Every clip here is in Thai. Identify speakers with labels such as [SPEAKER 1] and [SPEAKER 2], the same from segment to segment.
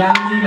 [SPEAKER 1] ยังมีห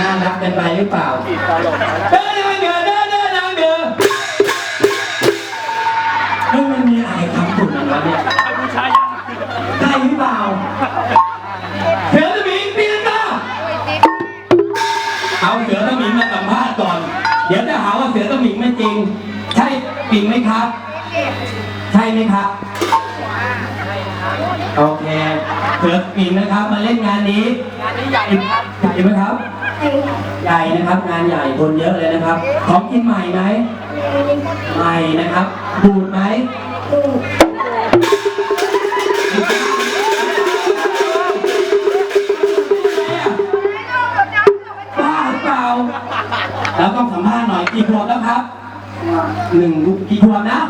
[SPEAKER 1] น่ารักกันไปหรือเปล่าเดินนางเดือเดินเดินเดือเฮ้ยมันมีอะไรทำตุ่นวะเนี่ยได้หรือเปล่าเสือสมิงตีลังกาเอาเสือสมิงมาสัมภาษณ์ก่อน เดี๋ยวจะหาว่าเสือสมิงไม่จริง ใช่จริงไหมครับ ใช่ไหมครับโอเคเสือสมิงนะครับมาเล่นงานนี้งานนี้ใหญ่ครับใหญ่ไหมครับ ใหญ่นะครับ งานใหญ่คนเยอะเลยนะครับ ของกินใหม่ไหมใหม่นะครับบูดไหมบ้าเปล่าแล้วต้องสัมภาษณ์หน่อยกี่ขวบแล้วครับหนึ่งกี่ขวบนะ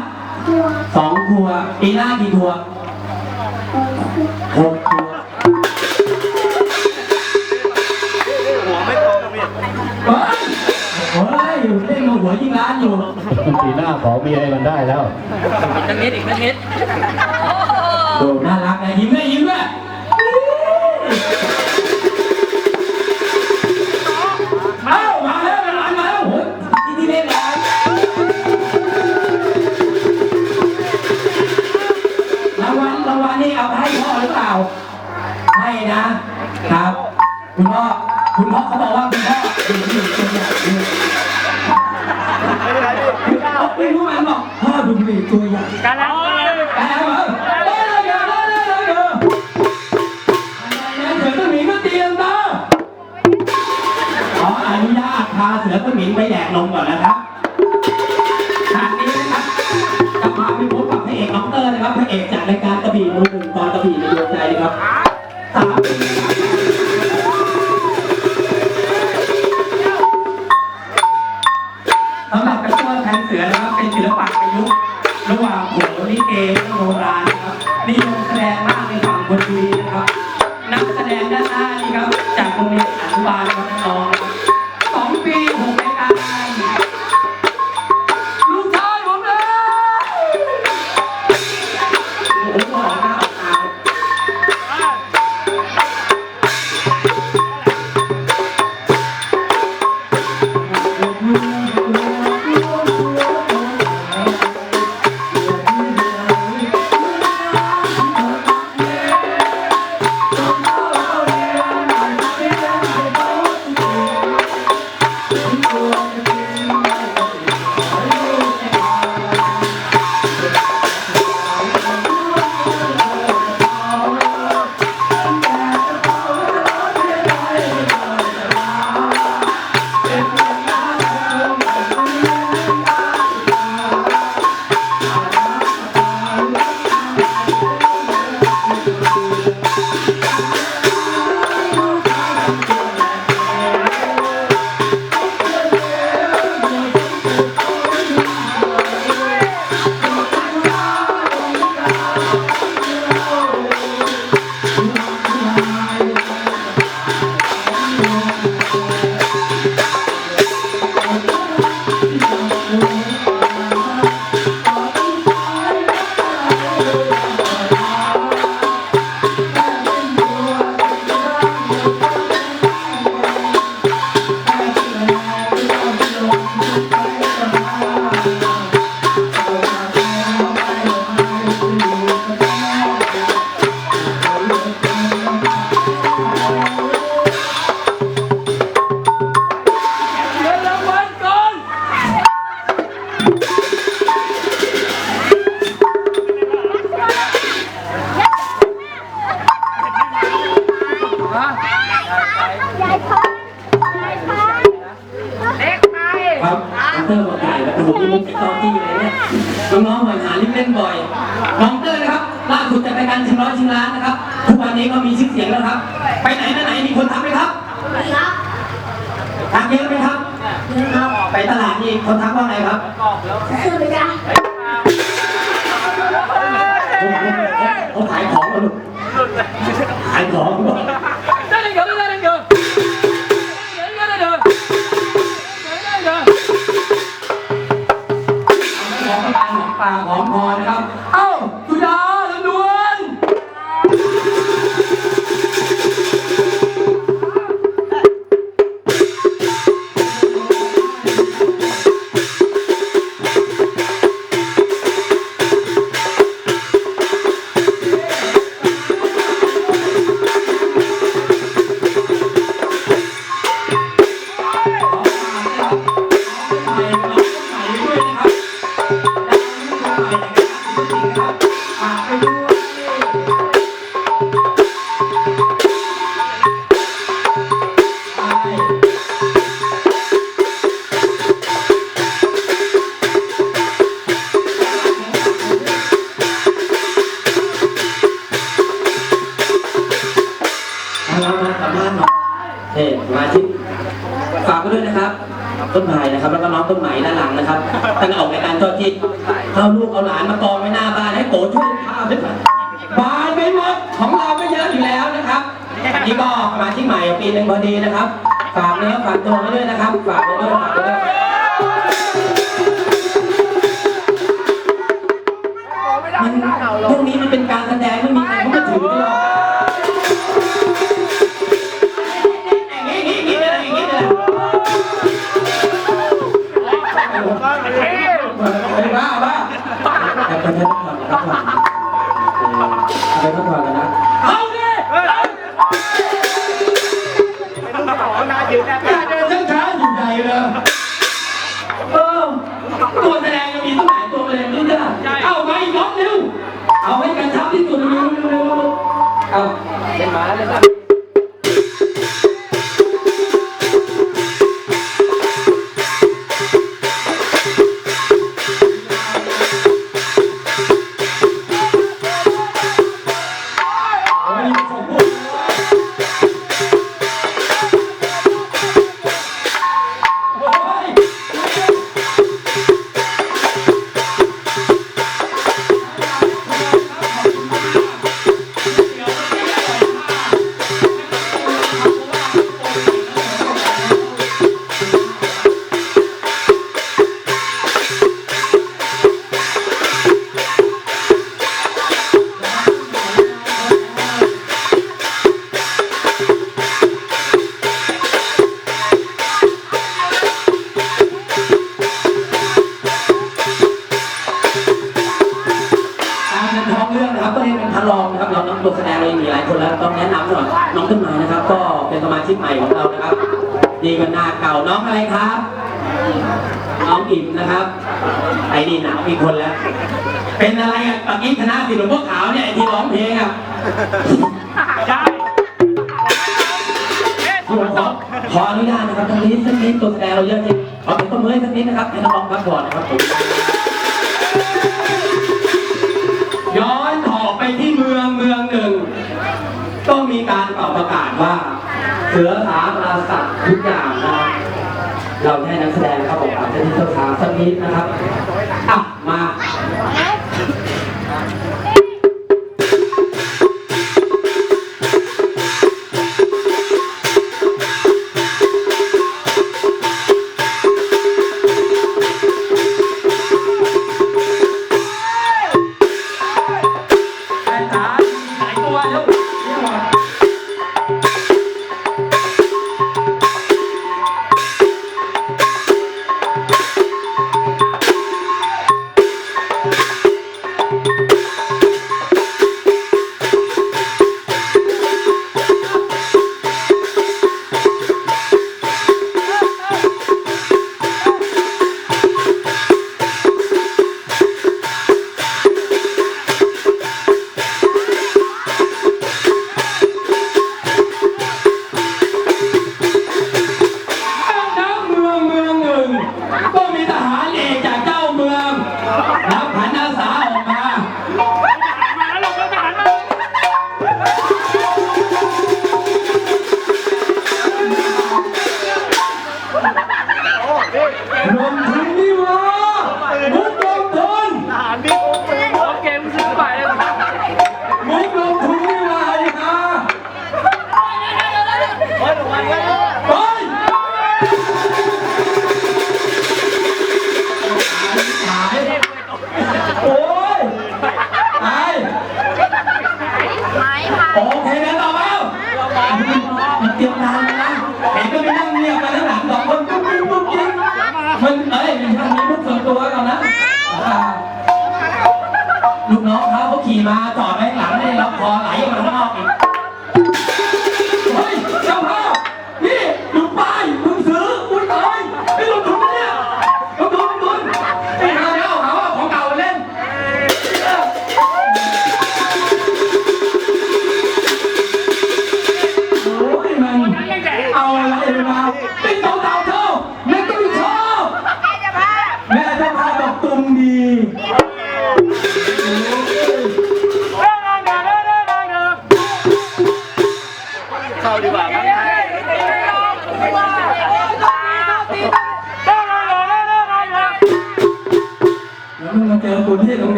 [SPEAKER 1] สองขวบปีหน้ากี่ขวบหกขวบ
[SPEAKER 2] หัว
[SPEAKER 1] ยิ่งร้านอยู่
[SPEAKER 3] ปีหน้าขอมีอะไรมันได้แล้ว
[SPEAKER 2] อีกนิดอีกนิด
[SPEAKER 1] ดูน่ารักนะยิ้มด้ยยิ้มด้ยมาแล้วร้ามาแล้วพี่นี่เล่นร้ารางวัลรางวัลนี่เอาให้พ่อหรือเปล่า ให้นะ ครับ คุณพ่อ คุณพ่อเขาบอกว่าคุณพ่ออยู่ที่ ตัวใหญ่
[SPEAKER 2] การแล้ว
[SPEAKER 1] แก้วเดี๋ยวเดี๋ยวเดี๋ยวเดี๋ยวอะไรนเสือสมิงก็เตรียมนะขออนุญาตพาเสือสมิงไปแดกนมก่อนนะครับฉากนี้นะครับจะพาไปพบกับพระเอกน้องเตอร์นะครับพระเอกจากรายการกระบี่มือหนึ่งตอนกระบี่ในดวงใจนะครับสาม ครัาขายของมาลูกขายของ
[SPEAKER 2] เลยเมา
[SPEAKER 1] ชิกฝากไว้ด้วยนะครับ ต้นไม้นะครับ แล้วก็น้องต้นไหมด้านหลังนะครับตั้งแต่ออกรายการทอดทิศเอาลูกเอาหลานมากองไว้หน้าบ้านให้โกช่วยพาไปบานไปหมดของเราก็เยอะอยู่แล้วนะครับนี่ก็มาชิกใหม่ปีหนึ่งพอดีนะครับ ฝากเนื้อฝากตัวไว้ด้วยนะครับ ฝากไว้ด้วยฝากไว้ด้วยมันพวกนี้มันเป็นการ Không. เราครับนี่ก็หน้าเก่าน้องอะไรครับน้องอิ่มนะครับ ไอ้นี่หนาวอีกคนแล้ว เป็นอะไรอะปากี้คณะสิหลวงพ่อขาวเนี่ยไอ้ที่ร้องเพลงอะ
[SPEAKER 2] ใช่ผม
[SPEAKER 1] ขอขออนุญาตนะครับตรงนี้สักนี้ตัวแซวเราเยอะจริงขอเป็นตัวมือสักนิดนะครับให้น้องพัก่อนนะครับผม เสือสาปอาสัตทุกอย่างนะเราแน่นักแสดงครับผมอาจจะที่เสือสาสักนิดนะครับอะ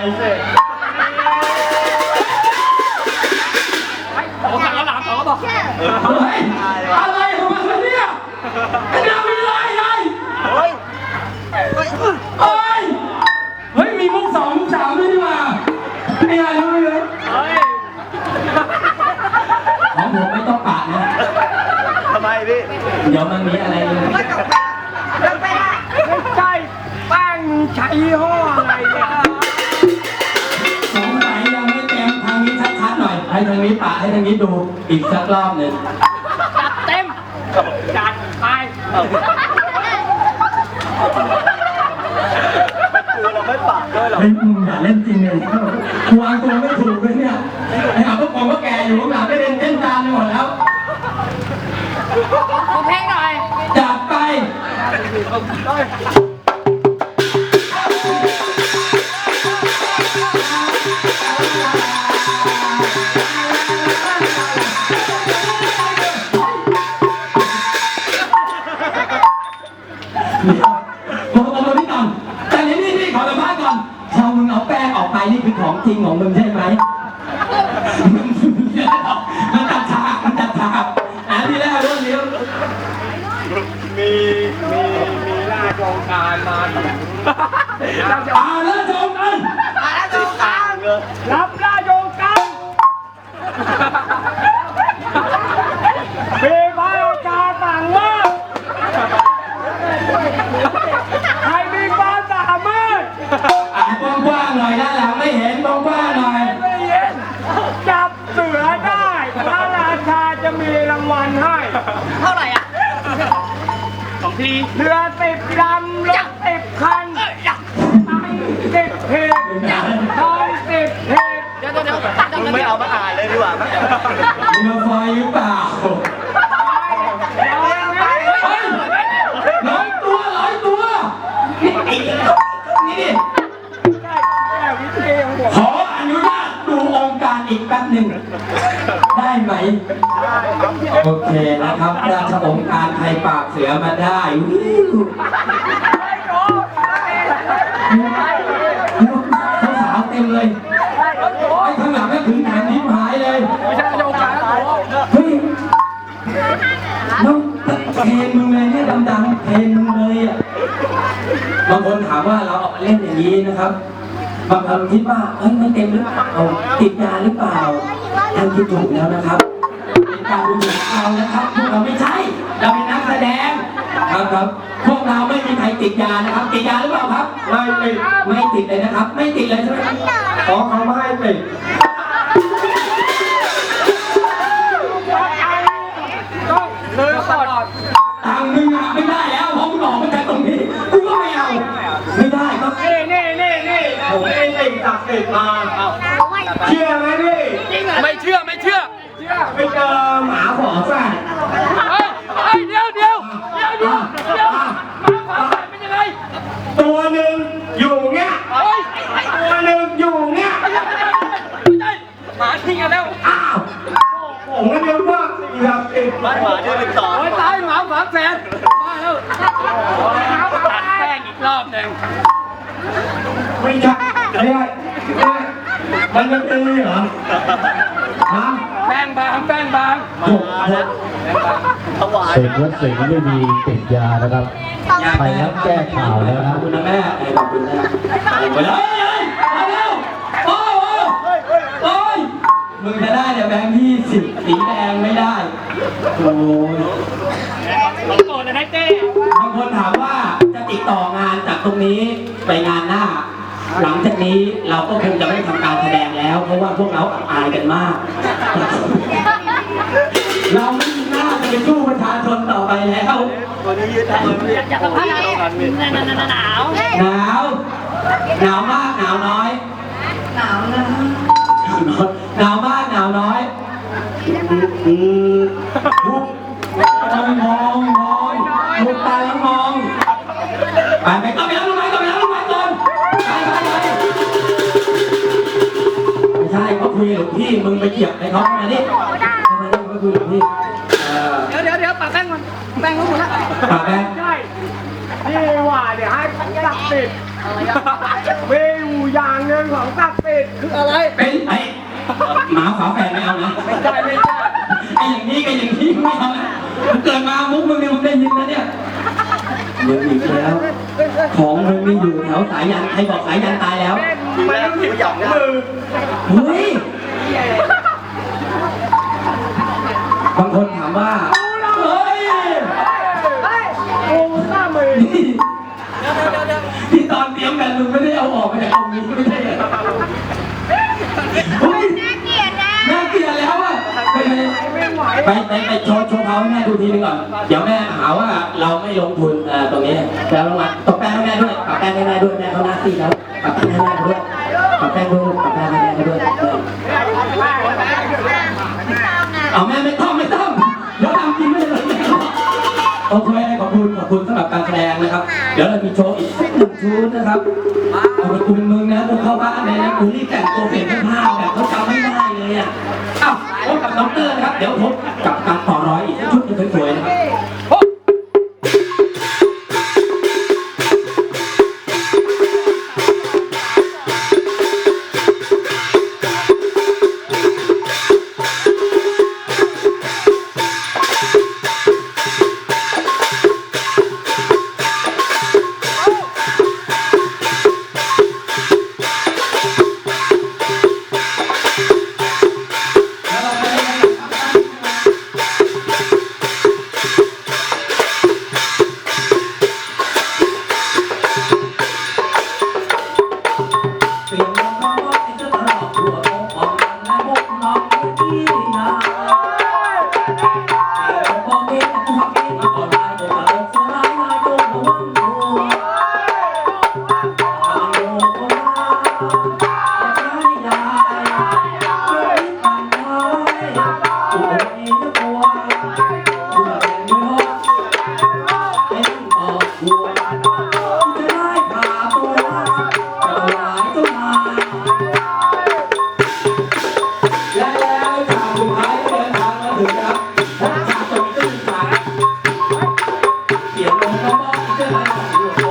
[SPEAKER 1] เป
[SPEAKER 2] สิโอ้ยหลา
[SPEAKER 1] มสองก็บอกอะไรอะไรขอ
[SPEAKER 2] งมั
[SPEAKER 1] น
[SPEAKER 2] เนี่
[SPEAKER 1] ยไอ้ดา
[SPEAKER 4] มี
[SPEAKER 1] อะไรไงเฮ้ยเฮ้ยเฮ้ยมีมุกสองมุกสามด้วยนี่มาไม่ได้เลยเฮ้ยของผมไม่ต้องปะนะทำไม
[SPEAKER 4] พี่
[SPEAKER 1] เดี๋ยวมันมีอะไรเลยต้
[SPEAKER 2] ไม่ใช่แป้งใช้ห้อา
[SPEAKER 1] งนี้ปะให้ทางนี้ดูอีกสักรอบหนึ่ง
[SPEAKER 2] จัดเต็มจัดไป
[SPEAKER 5] คือเราไม่ปากด้วยหรอก
[SPEAKER 1] เฮ้ยมึงอย่าเล่นจริงเลยกูวางตัวไม่ถูกเลยเนี่ยไอ้หาพวกผมก็แก่อยู่ข้างหลังไม่เล่นเล่นจานไปหมดแล้ว
[SPEAKER 4] ขอเพลงหน่อย
[SPEAKER 1] จัดไป เสือได้
[SPEAKER 2] พระราชาจะมีรางวัลให้
[SPEAKER 4] เท่าไหร่อะ
[SPEAKER 2] เรือติดลำรถติดคันตังติดเพจทองติดเพจ
[SPEAKER 4] เดี๋ยวเดี๋ยวเดี๋ยว
[SPEAKER 5] มึงไม่เอามาอ่านเลยดีกว่ามั้ย
[SPEAKER 1] เรือไฟหรือเปล่า โอเคนะครับราชองค์การไทยปากเสือมาได้วิวสาวเต็มเลยไอ้ข้างหลังก็ถึงแขนทิพหายเลย
[SPEAKER 2] ไม่ใช่โยงกัน
[SPEAKER 1] เฮ้ยน้องเพลงมึงเลยเนี่ยดำๆเพลงมึงเลยอะบางคนถามว่าเราเล่นอย่างนี้นะครับบางคนคิดว่าเฮ้ยมันเต็มหรือเปล่าติดยาหรือเปล่าท่านคิดถูกแล้วนะครับ การดูถูกเรานะครับพวกเราไม่ใช่ เราเป็นนักแสดง ครับครับพวกเราไม่มีใครติดยานะครับ ติดยาหรือเปล่าครับ ไม่ติดไม่ติดเลยนะครับ ไม่ติดเลยใช่ไหมขอเขาไม่ให้ติด
[SPEAKER 2] ต้องเลยก่อน
[SPEAKER 1] ตังค์มึงอะไม่ได้แล้วเพราะมึงออกมาจากตรงนี้กูก็ไม่เอาไม่ได้ก็
[SPEAKER 2] นี่นี่นี่นี่
[SPEAKER 1] ผมเองสิ่งศักดิ์สิทธิ์มาเชื่อไหมพี่
[SPEAKER 2] ไม่เชื่อไม่เชื่อ
[SPEAKER 1] ไปเจอหมาฝอแฝด
[SPEAKER 2] เฮ้ยเฮ้ยเดี๋ยวเดี๋ยวเดี๋ยวเดี๋ยวเดี๋ยวมาความฝันเป็นยังไง
[SPEAKER 1] ตัวหนึ่งอยู่เงี้ย
[SPEAKER 2] เฮ้ย
[SPEAKER 1] ตัวหนึ่งอยู่เงี้ย
[SPEAKER 2] ไม่ใช่หมาทิ้งกันแล้ว
[SPEAKER 1] อ้าวผมก็นึกว่าสิ่งศักดิ์สิ
[SPEAKER 5] บหมาที่สิบสอง
[SPEAKER 2] โอ้ยตายหมาฝาแฝดมาแล้วตัดแป้งอีกรอบหนึ่ง
[SPEAKER 1] ไม่ใช่ไม่ใช่ไม่ใช่มันจะตีเหรอฮะ
[SPEAKER 2] บางแป้งบาง
[SPEAKER 1] โอ้โห
[SPEAKER 5] ถวาย
[SPEAKER 3] เสกวัดสิงห์ไม่มีติดยานะครับไปแล้วแก้ข่าวแล้ว
[SPEAKER 1] ข
[SPEAKER 3] นะ
[SPEAKER 1] อบคุณนะแม่ขอบคุณนะไปเลยมาเร็วโอ้โหโอ้ยมึงจะได้แต่แบงค์ยี่สิบสีแดงไม่ได้โอ้ย
[SPEAKER 2] โกรธนะเต้
[SPEAKER 1] บางคนถามว่าจะติดต่องานจากตรงนี้ไปงานหน้าหลังจากนี้เราก็คงจะไม่ทำการแสดงแล้ว เพราะว่าพวกเราอับอายกันมาก เราไม่มีหน้าจะไปสู้ประชาชนต่อไปแล้ว
[SPEAKER 5] วันนี้ยืดทางเลย
[SPEAKER 4] อยากสัมภาษณ์นี้หนาว
[SPEAKER 1] หนาวหนาวมากหนาวน้อย
[SPEAKER 4] หนาวนะ
[SPEAKER 1] หนาวมากหนาวน้อยอืมทุกมองมองมองทุกตาแล้วมอง ลวงพี่มึงไปเกี่ยวในเขาเข้ามาดิเข้ามาดิเขาคุยกับหลวงพี่เออ
[SPEAKER 4] เดี๋ยวเดี๋ยวเดี๋ยวปากแป้งก่อนแป้งก็หมดละ
[SPEAKER 1] ปากแบง
[SPEAKER 2] ใช่ที่ว่าเนี่ยให้ศักดิ์สิทธิ์มีอยู่อย่างหนึ่งของศักดิ์สิทธิ์คืออะไร
[SPEAKER 1] เป็นไอ้หมาฝาแฝดไม่เอานะ
[SPEAKER 2] ไม่ใช่ไม่ใช่
[SPEAKER 1] ไอ้อย่างนี้กับอย่างนี้ไม่เอานะเกิดมามุกมึงเนี่ยมึงได้ยินนะเนี่ยมึงอีกแล้ว ของมึงนี่อยู่แถวสายยันใครบอกสายยันตายแล้ว
[SPEAKER 5] ทีแรกกูหยอกมือ
[SPEAKER 1] เฮ้ย บางคนถามว่าเฮ้ย
[SPEAKER 2] โอ้หน้ามือย
[SPEAKER 1] ที่ตอนเตรียมกั
[SPEAKER 4] น
[SPEAKER 1] มึงไม่ได้เอาออกมาจากตรงนี้ไม่ใช่
[SPEAKER 4] เหรอเฮ้ยเกลียดนะ
[SPEAKER 1] น่าเกลียดแล้วอะไปไป
[SPEAKER 2] ไป
[SPEAKER 1] ไปโชว์โชว์เขาให้แม่ดูทีนึงก่อน เดี๋ยวแม่หาว่าเราไม่ลงทุนตรงนี้ แล้วลงมาตบแป้งให้แม่ด้วยปรับแป้งให้แม่ด้วยแม่เขาหน้าซีดแล้วปรับแป้งให้แม่ด้วยปรับแป้งด้วยปรับแป้งให้แม่ด้วย เอาแม่ไม่ต้องไม่ต้องเดี๋ยวทำกินไม่ได้เลยโอเคขอบคุณขอบคุณสำหรับการแสดงนะครับ เดี๋ยวเรามีโชว์อีกสักหนึ่งชุดนะครับเอาไปกูเป็นมึงนะกูเข้าบ้านเลยนะกูรีบแต่งตัวเปลี่ยนเสื้อผ้าแบบเขาจำไม่ได้เลยอะอ้าวพบกับน้องเตอร์นะครับ เดี๋ยวพบกับการต่อร้อยอีกชุดหนึงสวยๆนะครับ สื้อ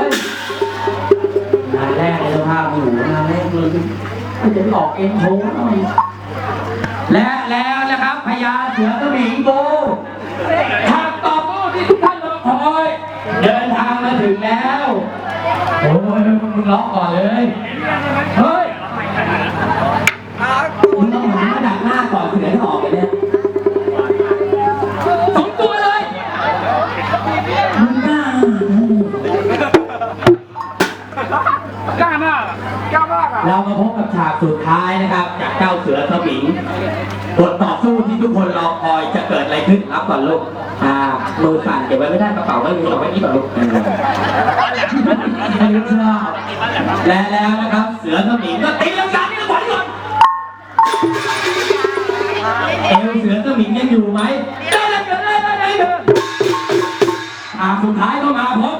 [SPEAKER 1] ายไหมลูกเอ้ยงานแรกในสภาพอยู่งานแรกเลยมันจะไปออกเอ็นโทหน่อยและแล้วนะครับพญาเสือสมิงโบทางต่อบที่ทุกท่านรอคอย เดินทางมาถึงแล้วโอ้ยมึงร้องก่อนเลย เฮ้ย เรามาพบกับฉากสุดท้ายนะครับ จากเจ้าเสือสมิงบทต่อสู้ที่ทุกคนรอคอยจะเกิดอะไรขึ้นรับก่อนลูกอ่ามือสั่นเก็บไว้ไม่ได้กระเป๋าไม่มีเอาไว้นี่ก่อนลูกเออไม่รู้ชอบและแล้วนะครับ เสือสมิงก็ตีลังกาที่ขวัญก่อนเอวเสือสมิงยังอยู่ไหมได้เลยได้เลยได้เลยฉากสุดท้ายก็มาพบ